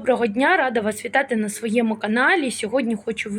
Доброго дня, рада вас вітати на своєму каналі. Сьогодні хочу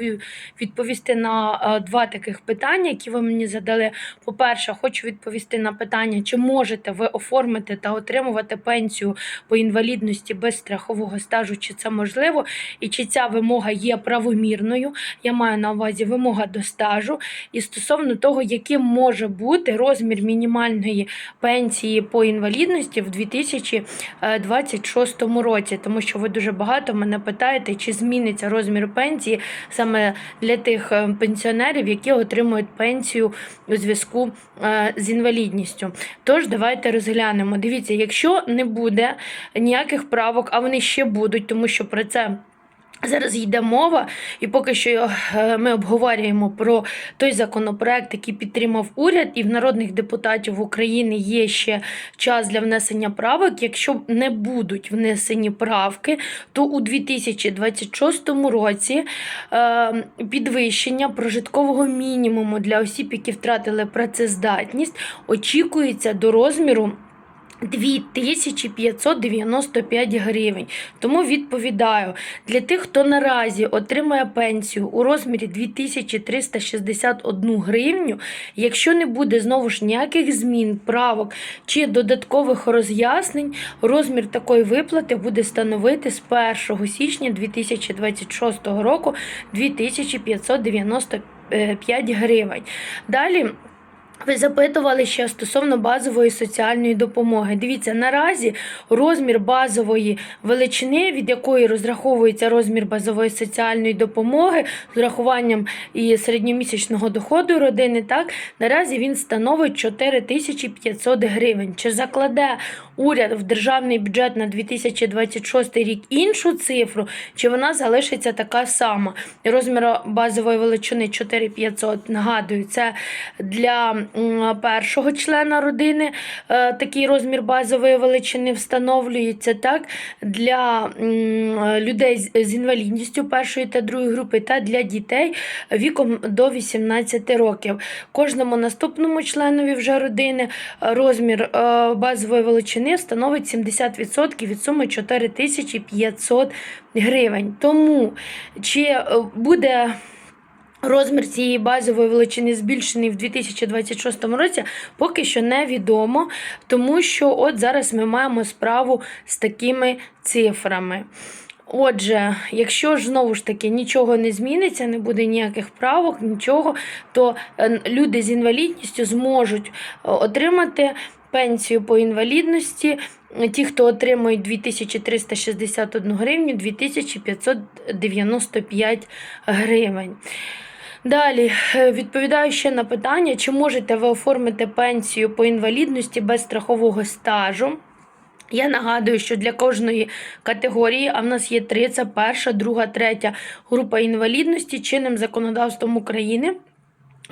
відповісти на е, два таких питання, які ви мені задали. По-перше, хочу відповісти на питання, чи можете ви оформити та отримувати пенсію по інвалідності без страхового стажу, чи це можливо, і чи ця вимога є правомірною. Я маю на увазі вимога до стажу. І стосовно того, яким може бути розмір мінімальної пенсії по інвалідності в 2026 році, тому що ви дуже багато мене питаєте, чи зміниться розмір пенсії саме для тих е, пенсіонерів, які отримують пенсію у зв'язку е, з інвалідністю. Тож давайте розглянемо. Дивіться, якщо не буде ніяких правок, а вони ще будуть, тому що про це. Зараз йде мова, і поки що е, ми обговорюємо про той законопроект, який підтримав уряд, і в народних депутатів України є ще час для внесення правок. Якщо не будуть внесені правки, то у 2026 році е, підвищення прожиткового мінімуму для осіб, які втратили працездатність, очікується до розміру. 2595 гривень. Тому відповідаю для тих, хто наразі отримує пенсію у розмірі 2361 гривню. Якщо не буде знову ж ніяких змін, правок чи додаткових роз'яснень, розмір такої виплати буде становити з 1 січня 2026 року 2595 гривень. Далі. Ви запитували ще стосовно базової соціальної допомоги. Дивіться, наразі розмір базової величини, від якої розраховується розмір базової соціальної допомоги з урахуванням і середньомісячного доходу родини, так наразі він становить 4500 гривень. Чи закладе уряд в державний бюджет на 2026 рік іншу цифру, чи вона залишиться така сама? Розмір базової величини 4500, нагадую, це для першого члена родини е, такий розмір базової величини встановлюється так для людей з- інвалідністю першої та другої групи та для дітей віком до 18 років. Кожному наступному членові вже родини розмір е, базової величини становить 70% від суми 4500 гривень. Тому чи е, буде Розмір цієї базової величини збільшений в 2026 році, поки що невідомо, тому що от зараз ми маємо справу з такими цифрами. Отже, якщо ж знову ж таки нічого не зміниться, не буде ніяких правок, нічого, то е, люди з інвалідністю зможуть е, отримати пенсію по інвалідності. Ті, хто отримують 2361 гривню, 2595 гривень. Далі е, відповідаю ще на питання, чи можете ви оформити пенсію по інвалідності без страхового стажу. Я нагадую, що для кожної категорії, а в нас є три: це перша, друга, третя група інвалідності чинним законодавством України.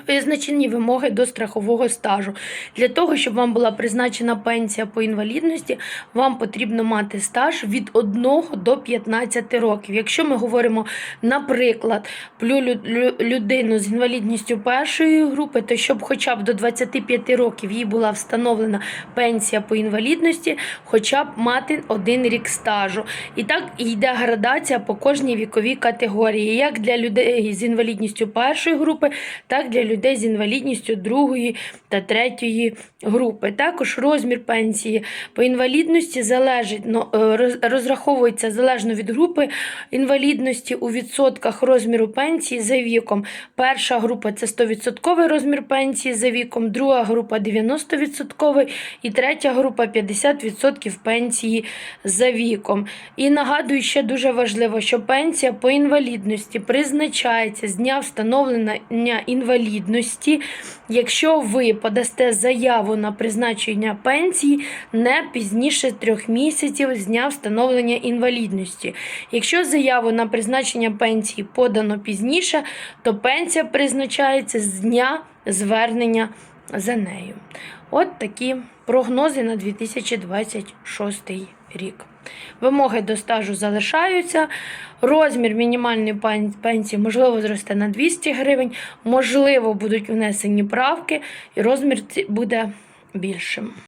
Визначені вимоги до страхового стажу. Для того, щоб вам була призначена пенсія по інвалідності, вам потрібно мати стаж від 1 до 15 років. Якщо ми говоримо, наприклад, про лю- лю- людину з інвалідністю першої групи, то щоб хоча б до 25 років їй була встановлена пенсія по інвалідності, хоча б мати один рік стажу. І так йде градація по кожній віковій категорії, як для людей з інвалідністю першої групи, так для людей з інвалідністю другої та третьої групи. Також розмір пенсії по інвалідності залежить ну, е, розраховується залежно від групи інвалідності у відсотках розміру пенсії за віком. Перша група це 100% розмір пенсії за віком, друга група 90% і третя група 50% пенсії за віком. І нагадую, ще дуже важливо, що пенсія по інвалідності призначається з дня встановлення інвалідності, якщо ви подасте заяву на призначення пенсії не пізніше трьох місяців з дня встановлення інвалідності. Якщо заяву на призначення пенсії подано пізніше, то пенсія призначається з дня звернення за нею. От такі прогнози на 2026 рік. Вимоги до стажу залишаються. Розмір мінімальної пенсії можливо зросте на 200 гривень, можливо, будуть внесені правки, і розмір буде більшим.